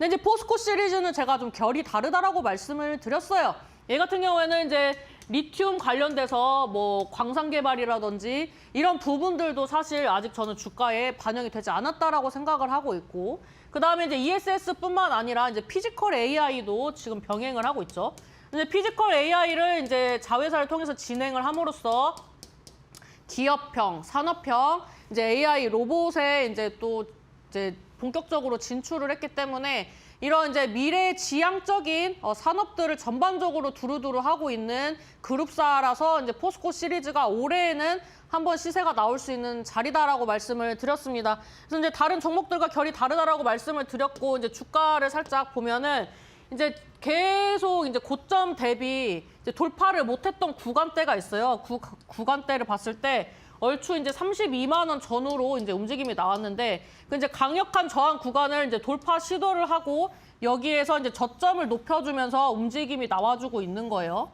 근데 이제 포스코 시리즈는 제가 좀 결이 다르다라고 말씀을 드렸어요. 얘 같은 경우에는 이제 리튬 관련돼서 뭐 광산 개발이라든지 이런 부분들도 사실 아직 저는 주가에 반영이 되지 않았다라고 생각을 하고 있고 그다음에 이제 ESS뿐만 아니라 이제 피지컬 AI도 지금 병행을 하고 있죠. 이제 피지컬 AI를 이제 자회사를 통해서 진행을 함으로써 기업형, 산업형, 이제 AI 로봇에 이제 또 이제 본격적으로 진출을 했기 때문에 이런 이제 미래 지향적인 어, 산업들을 전반적으로 두루두루 하고 있는 그룹사라서 이제 포스코 시리즈가 올해에는 한번 시세가 나올 수 있는 자리다라고 말씀을 드렸습니다. 그래서 이제 다른 종목들과 결이 다르다라고 말씀을 드렸고 이제 주가를 살짝 보면은 이제 계속 이제 고점 대비 이제 돌파를 못했던 구간대가 있어요. 구, 구간대를 봤을 때 얼추 이제 32만 원 전후로 이제 움직임이 나왔는데 그 이제 강력한 저항 구간을 이제 돌파 시도를 하고 여기에서 이제 저점을 높여주면서 움직임이 나와주고 있는 거예요.